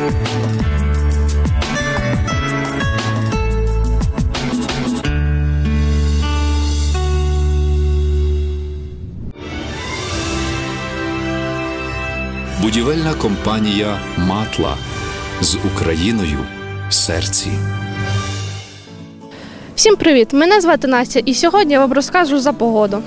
Будівельна компанія Матла з Україною в серці. Всім привіт! Мене звати Настя, і сьогодні я вам розкажу за погоду.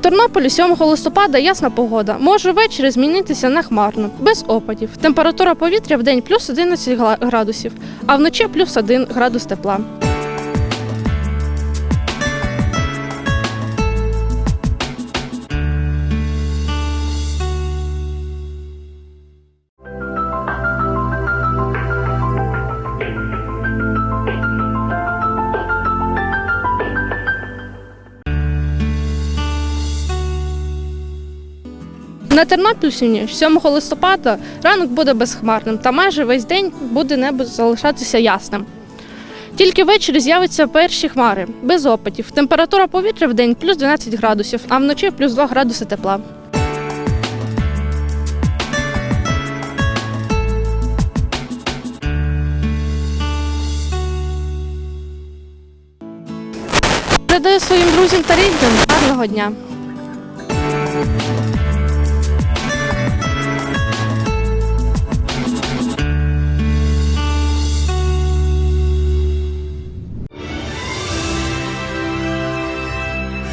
Тернополі 7 листопада ясна погода. Може ввечері змінитися на хмарно, без опадів. Температура повітря в день плюс 11 градусів, а вночі плюс 1 градус тепла. На Тернопільщині 7 листопада ранок буде безхмарним та майже весь день буде небо залишатися ясним. Тільки ввечері з'являться перші хмари, без опадів. Температура повітря в день плюс 12 градусів, а вночі плюс 2 градуси тепла. Передаю своїм друзям та рідним гарного дня.